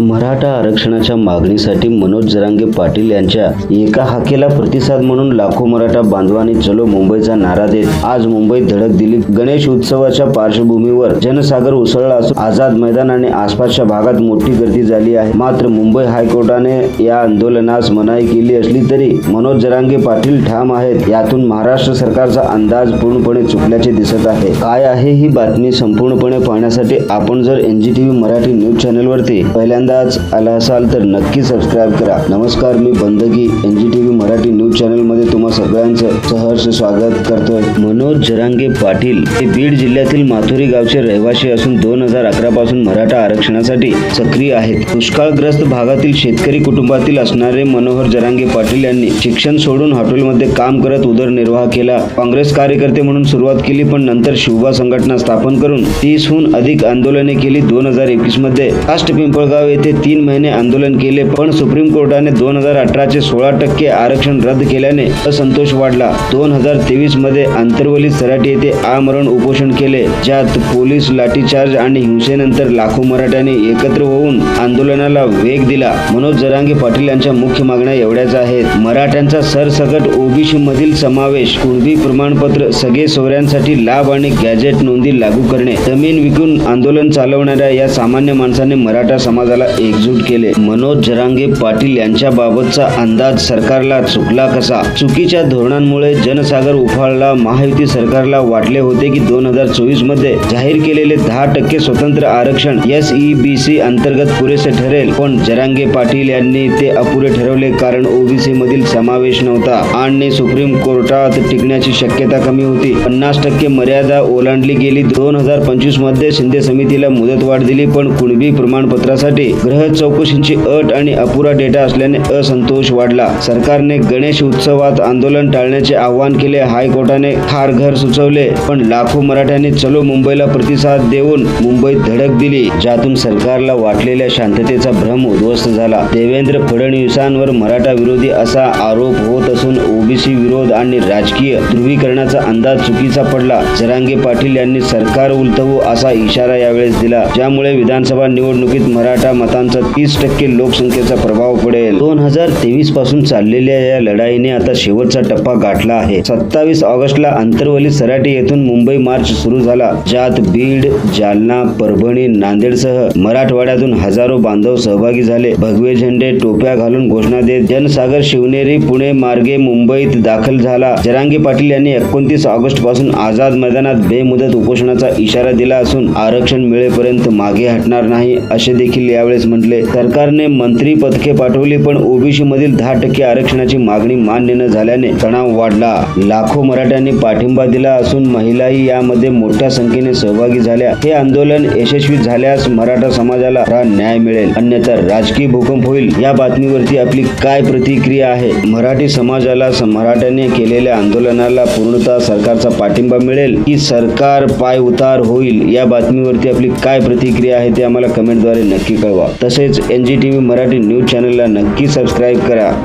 मराठा आरक्षणाच्या मागणीसाठी मनोज जरांगे पाटील यांच्या एका हाकेला प्रतिसाद म्हणून लाखो मराठा बांधवांनी चलो मुंबईचा नारा देत. आज मुंबईत धडक दिली. गणेश उत्सवाच्या पार्श्वभूमीवर जनसागर उसळला असून आझाद मैदान आणि आसपासच्या भागात मोठी गर्दी झाली आहे. मात्र मुंबई हायकोर्टाने या आंदोलनास मनाई केली असली तरी मनोज जरांगे पाटील ठाम आहेत. यातून महाराष्ट्र सरकारचा अंदाज पूर्णपणे चुकल्याचे दिसत आहे. काय आहे ही बातमी संपूर्णपणे पाहण्यासाठी आपण जर एनजीटीव्ही मराठी न्यूज चॅनलवरती पहिल्यांदाच आला असाल तर नक्की सबस्क्राईब करा. नमस्कार मी बंदगी टी मराठी न्यूज चॅनलमध्ये तुम्हा सगळ्यांचं सहर्ष स्वागत करतोय. मनोज जरांगे पाटील हे बीड जिल्ह्यातील माथुरी गावचे रहिवासी असून दोन हजार अकरा पासून मराठा आरक्षणासाठी सक्रिय आहेत. दुष्काळग्रस्त भागातील शेतकरी कुटुंबातील असणारे मनोहर जरांगे पाटील यांनी शिक्षण सोडून हॉटेलमध्ये काम करत उदरनिर्वाह केला. काँग्रेस कार्यकर्ते म्हणून सुरुवात केली पण नंतर शिवबा संघटना स्थापन करून तीसहून अधिक आंदोलने केली. दोन हजार एकवीसमध्ये काष्ट पिंपळगाव येथे तीन महिने आंदोलन केले पण सुप्रीम कोर्टाने दोन हजार अठराचे सोळा टक्के आरक्षण रद्द केल्याने असंतोष वाढला. दोन हजार तेवीसमध्ये आंतरवली सराटी येथे आमरण उपोषण केले ज्यात पोलीस लाठीचार्ज आणि हिंसेनंतर लाखो मराठ्यांनी एकत्र होऊन आंदोलनाला वेग दिला. मनोज जरांगे पाटील यांच्या मुख्य मागण्या एवढ्याच आहेत. मराठ्यांचा सरसकट ओबीसी मधील समावेश कुणबी प्रमाणपत्र सगळे सोहऱ्यांसाठी लाभ आणि गॅजेट नोंदी लागू करणे जमीन विकून आंदोलन चालवणाऱ्या या सामान्य माणसाने मराठा समाजाला एकजूट केले. मनोज जरांगे पाटील यांच्या बाबतचा अंदाज सरकारला चुकला कसा? चुकीच्या धोरणांमुळे जनसागर उफाळला. महायुती सरकारला वाटले होते की दोन हजार चोवीसमध्ये जाहीर केलेले दहा टक्के स्वतंत्र आरक्षण एस ई बी सी अंतर्गत पुरेसे ठरेल. पण जरांगे पाटील यांनी ते अपुरे ठरवले कारण ओबीसी मधील समावेश नव्हता. आणि सुप्रीम कोर्टात टिकण्याची शक्यता कमी होती. पन्नास टक्के मर्यादा ओलांडली गेली. दोन हजार पंचवीसमध्ये शिंदे समितीला मुदतवाढ दिली पण कुणबी प्रमाणपत्रासाठी ग्रह चौकशींची अट आणि अपुरा डेटा असल्याने असंतोष वाढला. सरकारने गणेश उत्सवात आंदोलन टाळण्याचे आवाहन केले. हायकोर्टाने खार घर सुचवले पण लाखो मराठ्यांनी चलो मुंबईला प्रतिसाद देऊन मुंबईत धडक दिली ज्यातून सरकारला वाटलेल्या शांततेचा भ्रम उद्ध्वस्त झाला. देवेंद्र फडणवीसांवर मराठा विरोधी असा आरोप होत असून ओबीसी विरोध आणि राजकीय ध्रुवीकरणाचा अंदाज चुकीचा पडला. जरांगे पाटील यांनी सरकार उलटवू असा इशारा यावेळेस दिला. ज्यामुळे विधानसभा निवडणुकीत मराठा मतांचा तीस टक्के लोकसंख्येचा प्रभाव पडेल. दोन हजार तेवीसपासून चाललेल्या या लढाईने आता शेवटचा टप्पा गाठला आहे. सत्तावीस ऑगस्टला आंतरवली सराटी येथून मुंबई मार्च सुरू झाला. ज्यात बीड जालना परभणी नांदेडसह मराठवाड्यातून हजारो बांधव सहभागी झाले. भगवे झेंडे टोप्या घालून घोषणा देत जनसागर शिवनेरी पुणे मार्गे मुंबईत दाखल झाला. जरांगी पाटील यांनी एकोणतीस ऑगस्टपासून आझाद मैदानात बेमुदत उपोषणाचा इशारा दिला असून आरक्षण मिळेपर्यंत मागे हटणार नाही असे देखील यावेळेस म्हटले. सरकारने मंत्री पथके पाठवली पण ओबीसी मधील दहा टक्के आरक्षणाची मागणी मान्य न झाल्याने तणाव वाढला. लाखो मराठ्यांनी पाठिंबा दिला असून महिलाही यामध्ये मोठ्या संख्येने सहभागी झाल्या. हे आंदोलन यशस्वी झाल्यास मराठा समाजाला हा न्याय मिळेल. अन्यथा राजकीय भूकंप होईल. या बातमीवरती आपली काय प्रतिक्रिया आहे? मराठी समाजाला मराठ्याने केलेल्या आंदोलनाला पूर्णतः सरकारचा पाठिंबा मिळेल की सरकार पाय उतार होईल? या बातमीवरती आपली काय प्रतिक्रिया आहे ते आम्हाला कमेंटद्वारे नक्की कळवा. तसेच NGTV Marathi news चॅनलला नक्की सबस्क्राईब करा.